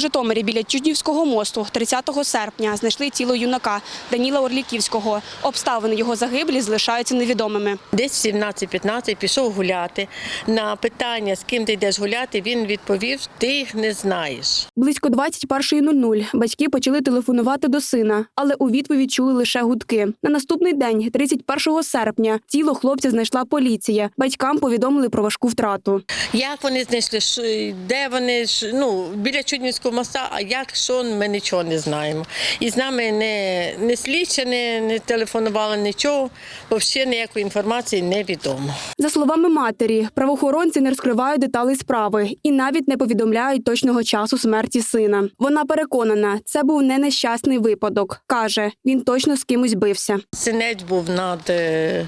У Житомирі біля Чуднівського мосту 30 серпня знайшли тіло юнака Даніла Орліківського. Обставини його загиблі залишаються невідомими. Десь в 17-15 пішов гуляти. На питання, з ким ти йдеш гуляти, він відповів: ти їх не знаєш. Близько 21.00 батьки почали телефонувати до сина, але у відповідь чули лише гудки. На наступний день, 31 серпня, тіло хлопця знайшла поліція. Батькам повідомили про важку втрату. Як вони знайшли, де вони ну, біля Чуднівського моста, а як що, ми нічого не знаємо. І з нами не, не слідчі, не, не телефонували нічого, взагалі ніякої інформації не відомо. За словами матері, правоохоронці не розкривають деталей справи і навіть не повідомляють точного часу смерті сина. Вона переконана, це був не нещасний випадок. каже, він точно з кимось бився. Синець був над е,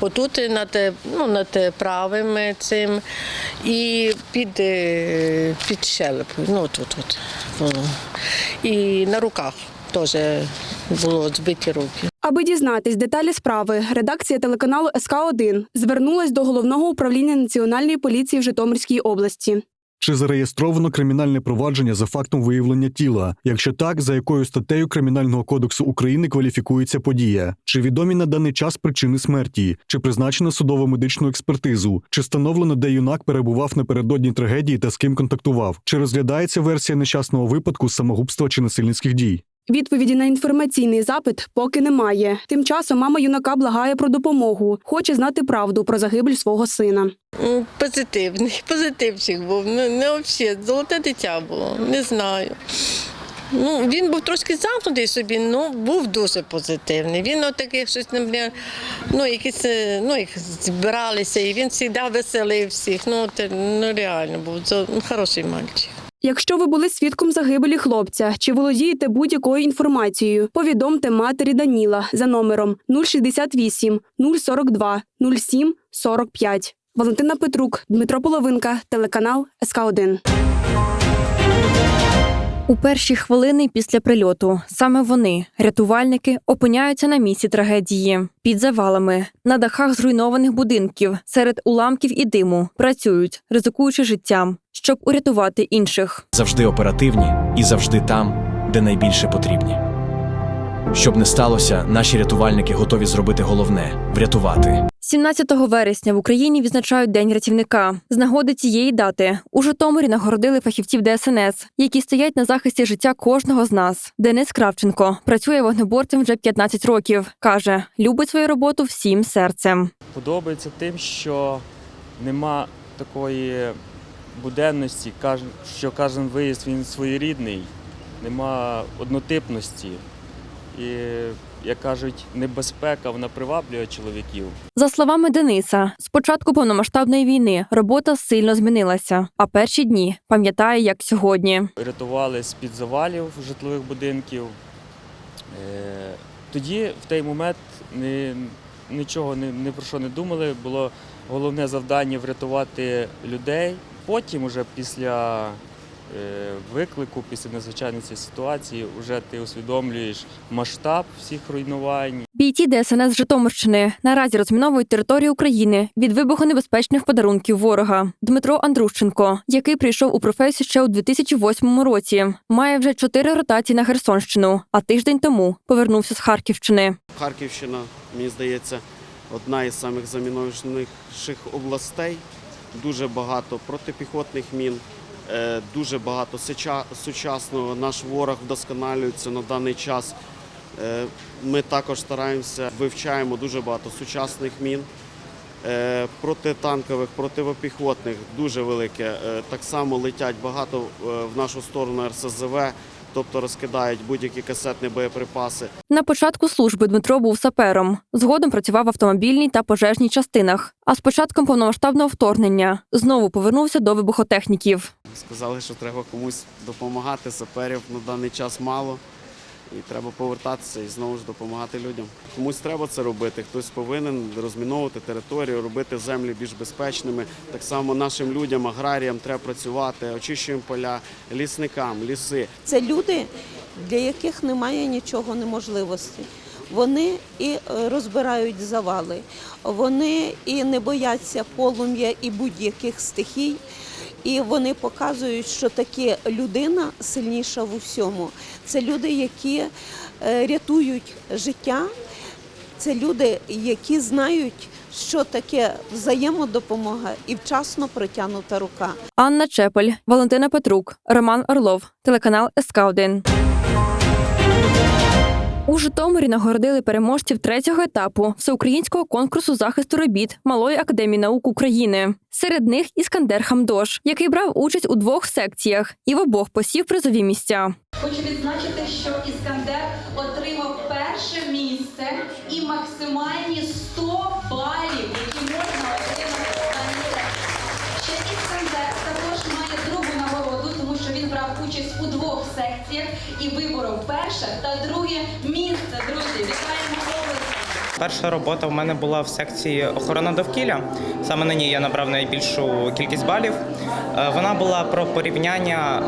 отут, над, е, ну, над правим цим і під, е, під щелепою. Ну, тут. І на руках теж було збиті руки. Аби дізнатись деталі справи, редакція телеканалу СК 1 звернулась до головного управління національної поліції в Житомирській області. Чи зареєстровано кримінальне провадження за фактом виявлення тіла? Якщо так, за якою статтею Кримінального кодексу України кваліфікується подія? Чи відомі на даний час причини смерті? Чи призначено судово медичну експертизу? Чи встановлено, де юнак перебував напередодні трагедії та з ким контактував? Чи розглядається версія нещасного випадку самогубства чи насильницьких дій? Відповіді на інформаційний запит поки немає. Тим часом мама юнака благає про допомогу, хоче знати правду про загибель свого сина. М, Позитивний, позитивчик був. Ну, не взагалі, золоте дитя було, не знаю. Ну, він був трошки замкнутий собі, ну був дуже позитивний. Він отаких щось наприклад, ну, якісь, е, ну, їх збиралися, і він завжди веселив всіх. Ну, те, ну реально був це, ну, хороший мальчик. Якщо ви були свідком загибелі хлопця чи володієте будь-якою інформацією, повідомте матері Даніла за номером 068 042 07 45. Валентина Петрук, Дмитро Половинка, телеканал СК 1 У перші хвилини після прильоту саме вони, рятувальники, опиняються на місці трагедії. Під завалами, на дахах зруйнованих будинків, серед уламків і диму працюють, ризикуючи життям, щоб урятувати інших. завжди оперативні і завжди там, де найбільше потрібні. Щоб не сталося, наші рятувальники готові зробити головне врятувати. 17 вересня в Україні відзначають День рятівника. З нагоди цієї дати у Житомирі нагородили фахівців ДСНС, які стоять на захисті життя кожного з нас. Денис Кравченко працює вогнеборцем вже 15 років. каже, любить свою роботу всім серцем. подобається тим, що нема такої буденності, що кожен виїзд він своєрідний, нема однотипності. І, як кажуть, небезпека вона приваблює чоловіків. За словами Дениса, з початку повномасштабної війни робота сильно змінилася, а перші дні пам'ятає як сьогодні. Рятували з-під завалів житлових будинків. Е, Тоді, в той момент, ні, нічого не, про що не думали. Було головне завдання врятувати людей. Потім, уже після виклику, після надзвичайної ситуації, вже ти усвідомлюєш масштаб всіх руйнувань. Бійці ДСНС Житомирщини наразі розміновують територію України від вибухонебезпечних подарунків ворога. Дмитро Андрущенко, який прийшов у професію ще у 2008 році, має вже чотири ротації на Херсонщину, а тиждень тому повернувся з Харківщини. Харківщина, мені здається, одна із самих замінованіших областей. Дуже багато протипіхотних мін, е, дуже багато сучасного. Наш ворог вдосконалюється на даний час. Е, Ми також стараємося, вивчаємо дуже багато сучасних мін. Е, Протитанкових, протипіхотних дуже велике. Е, Так само летять багато е, в нашу сторону РСЗВ, тобто розкидають будь-які касетні боєприпаси. На початку служби Дмитро був сапером. Згодом працював в автомобільній та пожежній частинах. А з початком повномасштабного вторгнення знову повернувся до вибухотехніків. Сказали, що треба комусь допомагати, саперів на даний час мало. І треба повертатися і знову ж допомагати людям. Комусь треба це робити, хтось повинен розміновувати територію, робити землі більш безпечними. Так само нашим людям, аграріям треба працювати, очищуємо поля, лісникам, ліси. Це люди, для яких немає нічого неможливості. Вони і е, розбирають завали, вони і не бояться полум'я і будь-яких стихій. І вони показують, що таке людина сильніша в усьому. Це люди, які е, рятують життя, це люди, які знають, що таке взаємодопомога і вчасно протягнута рука. Анна Чепель, Валентина Петрук, Роман Орлов, телеканал СК 1 У Житомирі нагородили переможців третього етапу всеукраїнського конкурсу захисту робіт Малої академії наук України. Серед них Іскандер Хамдош, який брав участь у двох секціях і в обох посів призові місця. Хочу відзначити, що Іскандер отримав перше місце і максимальні участь у двох секціях і виборов перше та друге місце. Друзі, вітаємо область! Перша робота в мене була в секції охорона довкілля. Саме на ній я набрав найбільшу кількість балів. Е, Вона була про порівняння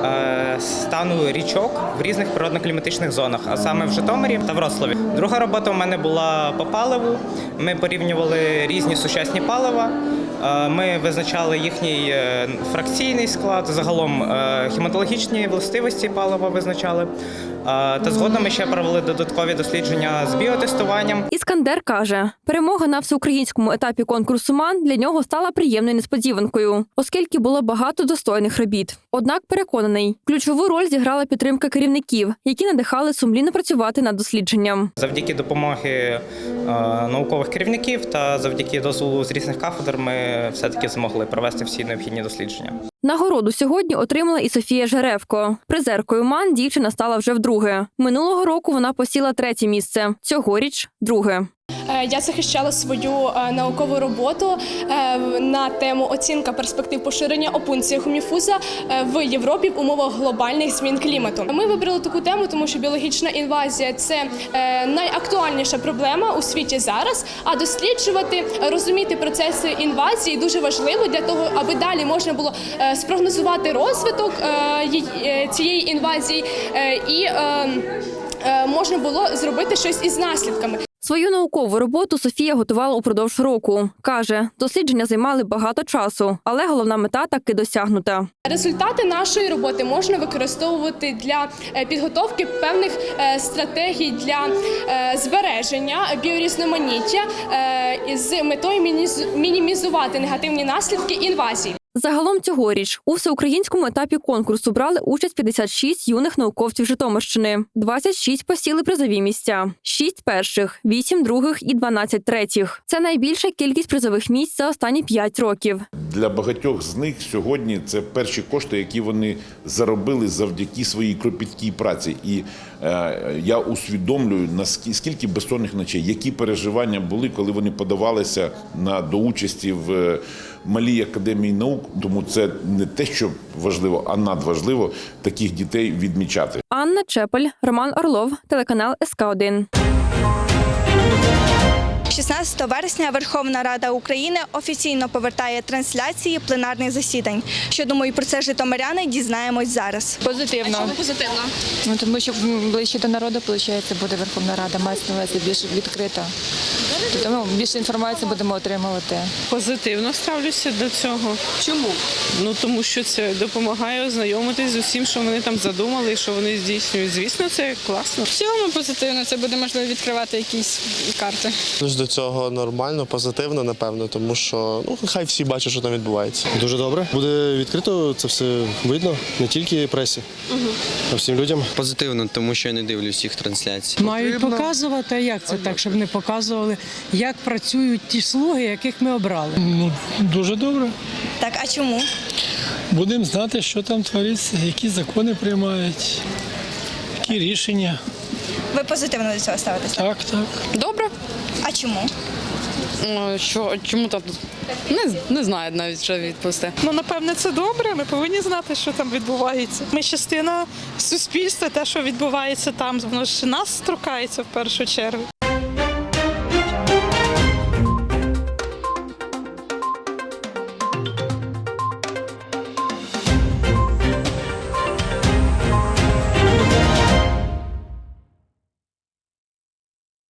е, стану річок в різних природно-кліматичних зонах, а саме в Житомирі та Вроцлаві. Друга робота в мене була по паливу. Ми порівнювали різні сучасні палива. Е, Ми визначали їхній е, фракційний склад, загалом е, хіматологічні властивості палива визначали. Та згодом ми ще провели додаткові дослідження з біотестуванням. Іскандер каже, перемога на всеукраїнському етапі конкурсу МАН для нього стала приємною несподіванкою, оскільки було багато достойних робіт. Однак переконаний, ключову роль зіграла підтримка керівників, які надихали сумлінно працювати над дослідженням. Завдяки допомоги наукових керівників та завдяки дозволу з різних кафедр ми все-таки змогли провести всі необхідні дослідження. Нагороду сьогодні отримала і Софія Жеревко. Призеркою МАН дівчина стала вже вдруге. Минулого року вона посіла третє місце. Цьогоріч друге. Е, Я захищала свою е, наукову роботу е, на тему оцінка перспектив поширення опунції хуміфуза е, в Європі в умовах глобальних змін клімату. Ми вибрали таку тему, тому що біологічна інвазія це найактуальніша проблема у світі зараз. А досліджувати, розуміти процеси інвазії дуже важливо для того, аби далі можна було спрогнозувати розвиток цієї інвазії і е, е, можна було зробити щось із наслідками. Свою наукову роботу Софія готувала упродовж року. Каже, дослідження займали багато часу, але головна мета таки досягнута. Результати нашої роботи можна використовувати для е, підготовки певних е, стратегій для е, збереження біорізноманіття із метою мінімізувати негативні наслідки інвазії. Загалом цьогоріч у всеукраїнському етапі конкурсу брали участь 56 юних науковців Житомирщини, 26 посіли призові місця, 6 перших, 8 других і 12 третіх. Це найбільша кількість призових місць за останні 5 років. Для багатьох з них сьогодні це перші кошти, які вони заробили завдяки своїй кропіткій праці. І е, я усвідомлюю наскільки скільки безсонних ночей, які переживання були, коли вони подавалися на до участі в малій академії наук. Тому це не те, що важливо, а надважливо таких дітей відмічати. Анна Чепель, Роман Орлов, телеканал СК 1 16 вересня Верховна Рада України офіційно повертає трансляції пленарних засідань. Що думають про це житомиряни, дізнаємось зараз. Позитивно. Чому позитивно? Ну, тому що ближче до народу, виходить, буде Верховна Рада, мається на увазі більш відкрита. Тому більше інформації будемо отримувати. Позитивно ставлюся до цього. Чому? Ну тому що це допомагає ознайомитись з усім, що вони там задумали, і що вони здійснюють. Звісно, це класно. В цілому позитивно, це буде можливо відкривати якісь карти. До цього нормально, позитивно, напевно, тому що ну хай всі бачать, що там відбувається. Дуже добре. Буде відкрито це все видно, не тільки пресі, а всім людям. Позитивно, тому що я не дивлюсь їх трансляцій. Мають показувати, а як це так, щоб не показували, як працюють ті слуги, яких ми обрали. Ну дуже добре. Так, а чому? Будемо знати, що там твориться, які закони приймають, які рішення. Ви позитивно до цього ставитеся? Так, так. Добре. А чому? Що чому так? Не, не знаю навіть що відповісти. Ну напевне, це добре. Ми повинні знати, що там відбувається. Ми частина суспільства, те, що відбувається там, воно ж нас торкається в першу чергу.